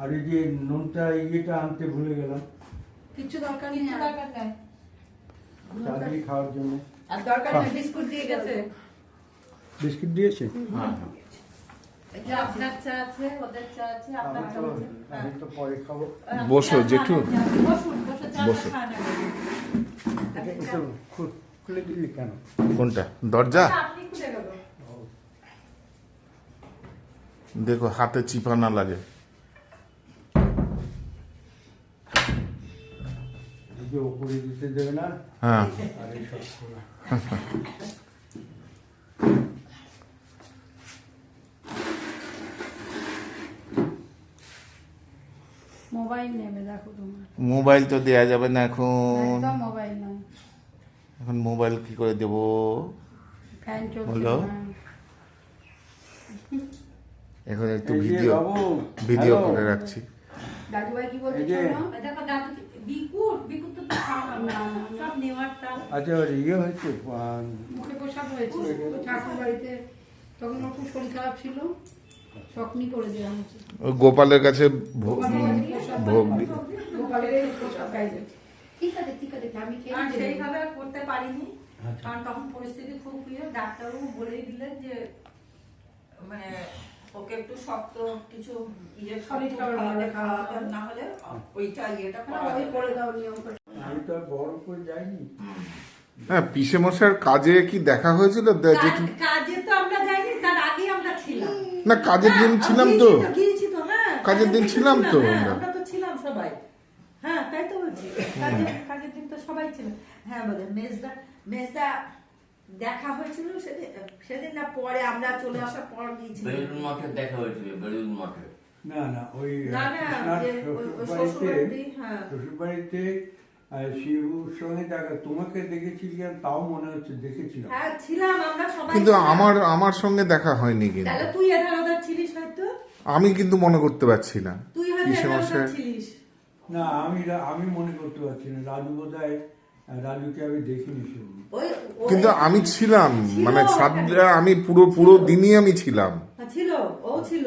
আর এই যে নুনটা ইয়েটা আনতে ভুলে গেলাম। কিচ্ছু দরকার নেই কিছু। দরকার নেই। চা দিয়ে খাওয়ার জন্য। আর দরকার নেই বিস্কুট দিয়ে গেছে। বিস্কিট দিয়েছে? এই যে আপনার চা আছে ওদের চা আছে আপনার আমি চা তো আছে। আমি তো পরে খাব। হ্যাঁ, বসো, জেঠু। বসে কেন? কোনটা? দরজা? গেল দেখো হাতে চিপা না লাগে। দেবে না? হ্যাঁ। মোবাইল তো দেয়া যাবে না এখন। এখন মোবাইল কি করে দেব? ফ্যান চলছে হলো? এখন একটু ভিডিও ভিডিও করে রাখছি। কি দেখো দাদু বিকুট বিকুট তো। সব নেওয়ারটা আচ্ছা ওর ইয়ে হয়েছে? মুখে প্রসাদ হয়েছে। ঠাকুর বাড়িতে তখন ওর খুব শরীর খারাপ ছিল। শকনি করে দেওয়া হয়েছে। গোপালের কাছে ভোগ গোপালের প্রসাদ ঠিক আছে ঠিক আছে আমি সেইভাবে করতে পারিনি। আচ্ছা। কারণ তখন পরিস্থিতি খুব প্রিয় ডাক্তারবাবু বলেই দিলেন যে মানে ওকে একটু শক্ত কিছু ইয়ে খাবার খাওয়াতে। না হলে ওইটা ইয়েটা না, করা ওই যাবে। করে দাও নিয়ম করে। আমি তো বড় করে যাইনি। হ্যাঁ পিসে মশার কাজে কি দেখা হয়েছিল? কাজ- তো আমরা যাইনি তার আগে আমরা ছিলাম। না কাজের দিন ছিলাম তো। গিয়েছি তো হ্যাঁ কাজের দিন ছিলাম তো আমরা। তো ছিলাম সবাই। হ্যাঁ তাই তো বলছি। কাজের কাজের দিন তো সবাই ছিল হ্যাঁ বলে মেজদা মেজদা দেখা হয়েছিল সেদিন সেদিন না পরে আমরা চলে আসার পর বেলুন মঠে দেখা হয়েছিল বেলুন মঠে। না না ওই না, না, আপনার যে ওই- ওই শ্বশুরবাড়িতে শ্বশুরবাড়িতে, হ্যাঁ। শ্বশুরবাড়িতে আহ, শিবুর সঙ্গে দেখা তোমাকে দেখেছি তাও মনে হচ্ছে দেখেছিলাম। হ্যাঁ ছিলাম আমরা সবাই কিন্তু আমার আমার সঙ্গে দেখা হয়নি কিন্তু। তুই ছিলিস হয়তো? আমি কিন্তু মনে করতে পারছি না। তুই না আমি আমি মনে করতে পারছি না। রাজু বোধ হয় রাজুকে আমি দেখিনি ওই ওই- কিন্তু আমি ছিলাম মানে। আমি পুরো পুরো দিনই আমি ছিলাম। হ্যাঁ, ছিল ও ছিল।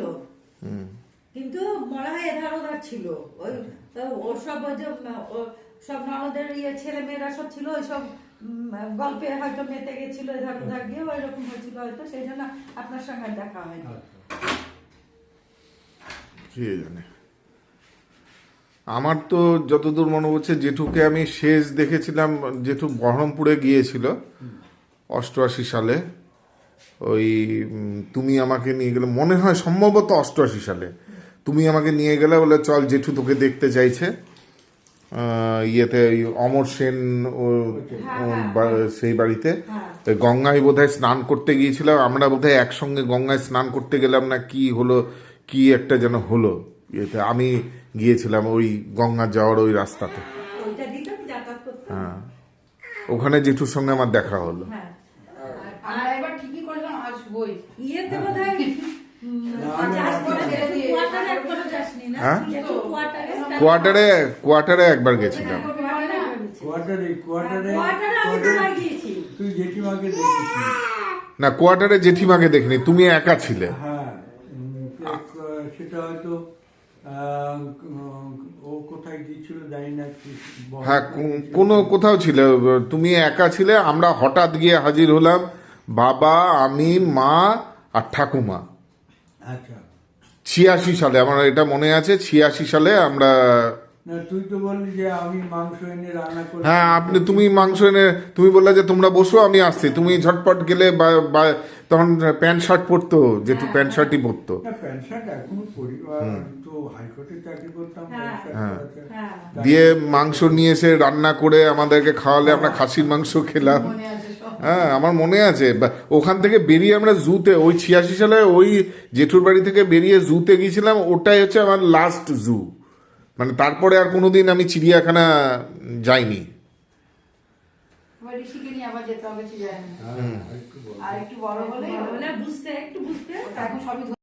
কিন্তু মনে হয় এধার ওধার ছিল। ওই তো ওর সব সব ননদের ইয়ে ছেলে মেয়েরা সব ছিল ওই সব গল্পে হয়তো মেতে গেছিল এধার ওধার গিয়ে ওই রকম হয়েছিল হয়তো সেই জন্য আপনার সঙ্গে দেখা হয়নি। কে জানে? আমার তো যতদূর মনে হচ্ছে জেঠুকে আমি শেষ দেখেছিলাম জেঠু বহরমপুরে গিয়েছিল অষ্টআশি সালে। ওই তুমি আমাকে নিয়ে গেলে মনে হয় সম্ভবত অষ্টআশি সালে। তুমি আমাকে নিয়ে গেলে বলে চল জেঠু তোকে দেখতে চাইছে। ইয়েতে ওই অমর সেন ও ও সেই বাড়িতে। গঙ্গায় বোধহয় স্নান করতে গিয়েছিলাম আমরা বোধহয় একসঙ্গে গঙ্গায় স্নান করতে গেলাম না কি হলো কি একটা যেন হলো। ইয়েতে আমি গিয়েছিলাম ওই গঙ্গা যাওয়ার ওই রাস্তাতে। হ্যাঁ। ওখানে জেঠুর সঙ্গে আমার দেখা হলো। হ্যাঁ। কোয়ার্টারে না? কোয়ার্টারে? একবার গেছিলাম। কোয়ার্টারে কোয়ার্টারে কোয়ার্টারে আমি দুবার গিয়েছি। জেঠিমাকে না কোয়ার্টারে জেঠিমাকে দেখিনি তুমি একা ছিলে। হ্যাঁ সেটা হয়তো ও কোথায় গিয়েছিল জানি না হ্যাঁ কোনো কোথাও ছিল। তুমি একা ছিলে আমরা হঠাৎ গিয়ে হাজির হলাম। বাবা আমি মা আর ঠাকুমা। আচ্ছা। ছিয়াশি সালে আমার এটা মনে আছে ছিয়াশি সালে আমরা না তুই তো বললি যে আমি মাংস এনে রান্না করে হ্যাঁ আপনি তুমি মাংস এনে তুমি বললে যে তোমরা বসো আমি আসছি। তুমি ঝটপট গেলে বা- তখন প্যান্ট শার্ট পরতো যেটু প্যান্ট শার্টই পরতো। হ্যাঁ। হ্যাঁ। দিয়ে মাংস নিয়ে এসে রান্না করে আমাদেরকে খাওয়ালে আমরা খাসির মাংস খেলাম। মনে হ্যাঁ আমার মনে আছে। ওখান থেকে বেরিয়ে আমরা জুতে ওই ছিয়াশি সালে ওই জেঠুর বাড়ি থেকে বেরিয়ে জুতে গিয়েছিলাম ওটাই হচ্ছে আমার লাস্ট জু মানে তারপরে আর কোনোদিন আমি চিড়িয়াখানা যাইনি। হ্যাঁ। আর একটু বড় হলে বুঝতে একটু বুঝতে। এখন সবই